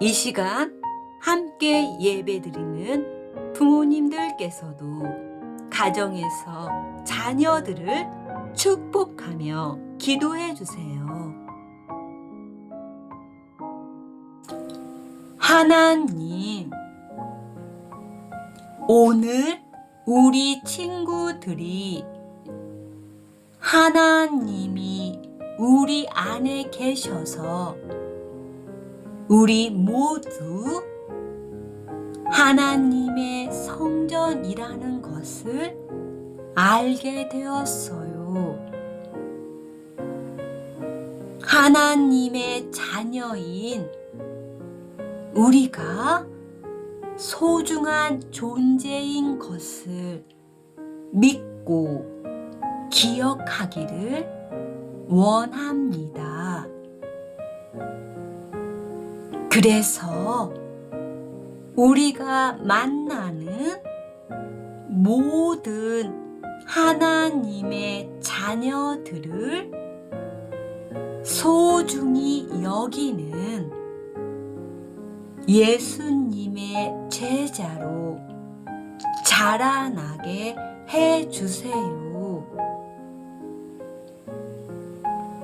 이 시간 함께 예배드리는 부모님들께서도 가정에서 자녀들을 축복하며 기도해 주세요. 하나님, 오늘 우리 친구들이 하나님이 우리 안에 계셔서 우리 모두 하나님의 성전이라는 것을 알게 되었어요. 하나님의 자녀인 우리가 소중한 존재인 것을 믿고 기억하기를 원합니다. 그래서 우리가 만나는 모든 하나님의 자녀들을 소중히 여기는 예수님의 제자로 자라나게 해 주세요.